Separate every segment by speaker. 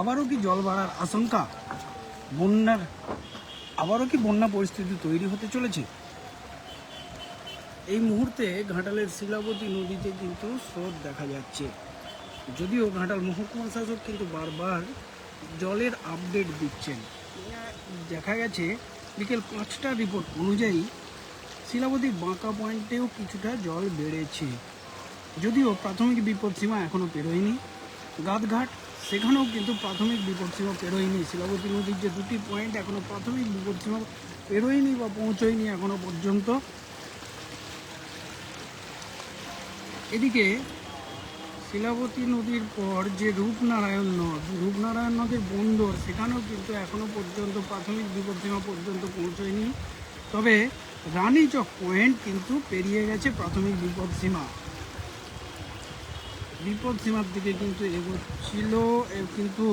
Speaker 1: আবারও কি জল বাড়ার আশঙ্কা? বন্যার, আবারও কি বন্যা পরিস্থিতি তৈরি হতে চলেছে? এই মুহূর্তে ঘাটালের শিলাবতী নদীতে কিন্তু স্রোত দেখা যাচ্ছে। যদিও ঘাটাল মহকুমা শাসক কিন্তু বারবার জলের আপডেট দিচ্ছেন। দেখা গেছে, বিকেল পাঁচটা রিপোর্ট অনুযায়ী শিলাবতী বাঁকা পয়েন্টেও কিছুটা জল বেড়েছে। যদিও প্রাথমিক বিপদসীমা এখনও পেরোয়নি। গাদঘাট সেখানেও কিন্তু প্রাথমিক বিপদসীমা পেরোয়নি। শিলাবতী নদীর যে দুটি পয়েন্ট এখনও প্রাথমিক বিপদসীমা পেরোয়নি বা পৌঁছয়নি এখনও পর্যন্ত। এদিকে শিলাবতী নদীর পর যে রূপনারায়ণ নদ, রূপনারায়ণ নদের বন্দর, সেখানেও কিন্তু এখনও পর্যন্ত প্রাথমিক বিপদসীমা পর্যন্ত পৌঁছয়নি। তবে রানীচক পয়েন্ট কিন্তু পেরিয়ে গেছে প্রাথমিক বিপদসীমা বিপদ সীমার দিকে কিন্তু এ কিন্তু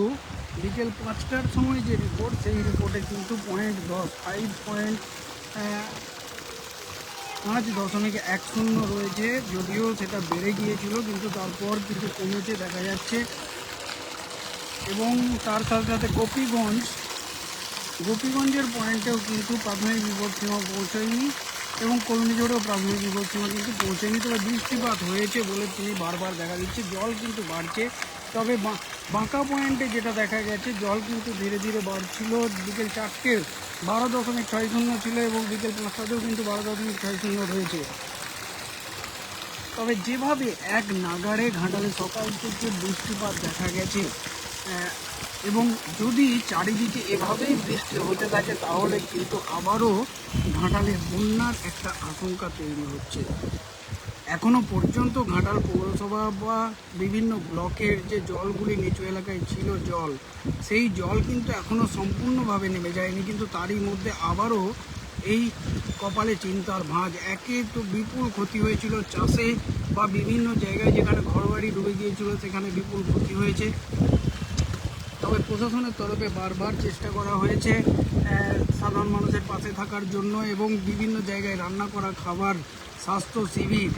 Speaker 1: বিকেল পাঁচটার সময় যে রিপোর্ট সেই রিপোর্টে কিন্তু পয়েন্ট দশ ফাইভ পয়েন্ট পাঁচ দশমিক এক শূন্য রয়েছে। যদিও সেটা বেড়ে গিয়েছিল, কিন্তু তারপর কিন্তু কমেছে, দেখা যাচ্ছে। এবং তার সাথে সাথে গোপীগঞ্জ, গোপীগঞ্জের পয়েন্টেও কিন্তু প্রাথমিক বিপদ সীমা পৌঁছয়নি। এবং কলমিজোড়েও প্রাথমিক বিপদসীমা কিন্তু পৌঁছয়নি তবে বৃষ্টিপাত হয়েছে বলে তিনি বারবার দেখা দিচ্ছে। জল কিন্তু বাড়ছে। তবে বাঁকা পয়েন্টে যেটা দেখা গেছে, জল কিন্তু ধীরে ধীরে বাড়ছিল বিকেল চারটে বারো দশমিক ছয় শূন্য ছিল এবং বিকেল পাঁচটাতেও কিন্তু বারো দশমিক ছয় শূন্য রয়েছে। তবে যেভাবে এক নাগাড়ে ঘাটালে সকাল থেকে বৃষ্টিপাত দেখা গেছে এবং যদি চারিদিকে এভাবেই বৃষ্টি হতে থাকে, তাহলে কিন্তু আবারও ঘাটালে বন্যার একটা আশঙ্কা তৈরি হচ্ছে। এখনও পর্যন্ত ঘাটাল পৌরসভা বা বিভিন্ন ব্লকের যে জলগুলি নিচু এলাকায় ছিল জল, সেই জল কিন্তু এখনও সম্পূর্ণভাবে নেমে যায়নি, কিন্তু তারই মধ্যে আবারও এই কপালে চিন্তার ভাঁজ। একে তো বিপুল ক্ষতি হয়েছিল চাষে বা বিভিন্ন জায়গায় যেখানে ঘরবাড়ি ডুবে গিয়েছিল, সেখানে বিপুল ক্ষতি হয়েছে। তবে প্রশাসনের তরফে বারবার চেষ্টা করা হয়েছে সাধারণ মানুষের পাশে থাকার জন্য এবং বিভিন্ন জায়গায় রান্না করা খাবার স্বাস্থ্য শিবির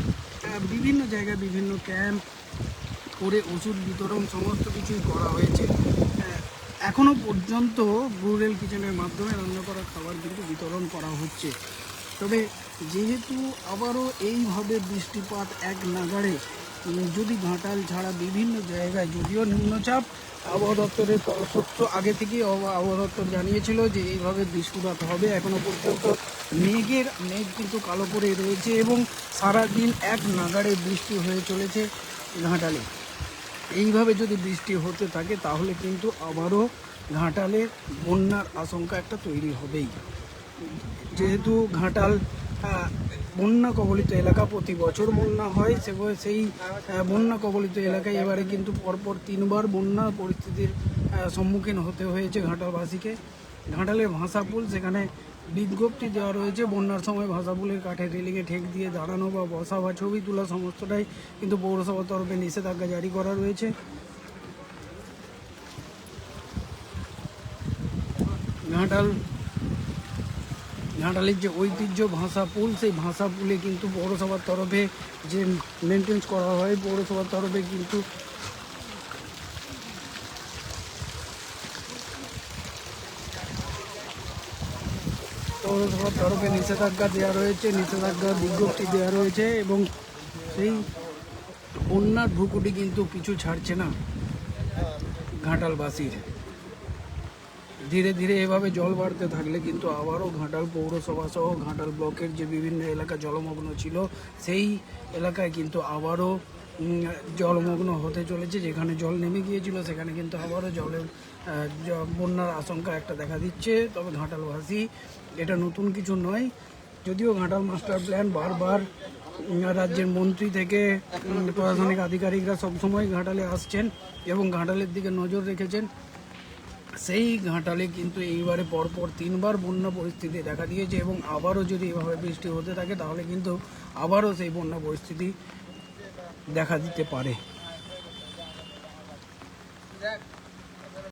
Speaker 1: বিভিন্ন জায়গায় বিভিন্ন ক্যাম্প করে ওষুধ বিতরণ সমস্ত কিছুই করা হয়েছে। আহ, এখনও পর্যন্ত রুরেল কিচেনের মাধ্যমে রান্না করা খাবার কিন্তু বিতরণ করা হচ্ছে। তবে যেহেতু আবারও এইভাবে বৃষ্টিপাত এক নাগাড়ে যদি ঘাটাল ছাড়া বিভিন্ন জায়গায় যদিও নিম্নচাপ, আবহাওয়া দপ্তরের সত্য আগে থেকেই আবহাওয়া দপ্তর জানিয়েছিল যে এইভাবে বৃষ্টিপাত হবে। এখনও পর্যন্ত মেঘের মেঘ কিন্তু কালো করে রয়েছে এবং সারাদিন এক নাগাড়ে বৃষ্টি হয়ে চলেছে ঘাটালে। এইভাবে যদি বৃষ্টি হতে থাকে, তাহলে কিন্তু আবারও ঘাটালে বন্যার আশঙ্কা একটা তৈরি হবেই। যেহেতু ঘাটাল বন্যা কবলিত এলাকা প্রতি বছর বন্যা হয়, সে সেই বন্যা কবলিত এলাকায় এবারে কিন্তু পরপর তিনবার বন্যা পরিস্থিতির সম্মুখীন হতে হয়েছে ঘাটালবাসীকে। ঘাটালের ভাষাপুল সেখানে বিজ্ঞপ্তি দেওয়া রয়েছে, বন্যার সময় ভাষাপুলের কাঠে রেলিংয়ে ঠেক দিয়ে দাঁড়ানো বা বসা বা ছবি তোলা সমস্তটাই কিন্তু পৌরসভার তরফে নিষেধাজ্ঞা জারি করা রয়েছে। ঘাটাল ঘাটালের যে ঐতিহ্য ভাষা পুল, সেই ভাষা পুলে কিন্তু পৌরসভার তরফে যে মেনটেন্স করা হয়, পৌরসভার তরফে কিন্তু পৌরসভার তরফে নিষেধাজ্ঞা দেওয়া রয়েছে নিষেধাজ্ঞার বিজ্ঞপ্তি দেওয়া রয়েছে এবং সেই বন্যার ভুকুটি কিন্তু পিছু ছাড়ছে না ঘাটালবাসীর। ধীরে ধীরে এভাবে জল বাড়তে থাকলে কিন্তু আবারও ঘাটাল পৌরসভা সহ ঘাটাল ব্লকের যে বিভিন্ন এলাকা জলমগ্ন ছিল, সেই এলাকায় কিন্তু আবারও জলমগ্ন হতে চলেছে। যেখানে জল নেমে গিয়েছিল, সেখানে কিন্তু আবারও জলের বন্যার আশঙ্কা একটা দেখা দিচ্ছে। তবে ঘাটালবাসী, এটা নতুন কিছু নয়। যদিও ঘাটাল মাস্টার প্ল্যান বারবার রাজ্যের মন্ত্রী থেকে প্রশাসনিক আধিকারিকরা সবসময় ঘাটালে আসছেন এবং ঘাটালের দিকে নজর রেখেছেন। সেই ঘাটালে কিন্তু এইবারে পরপর তিনবার বন্যা পরিস্থিতি দেখা দিয়েছে এবং আবারও যদি এভাবে বৃষ্টি হতে থাকে, তাহলে কিন্তু আবারও সেই বন্যা পরিস্থিতি দেখা দিতে পারে।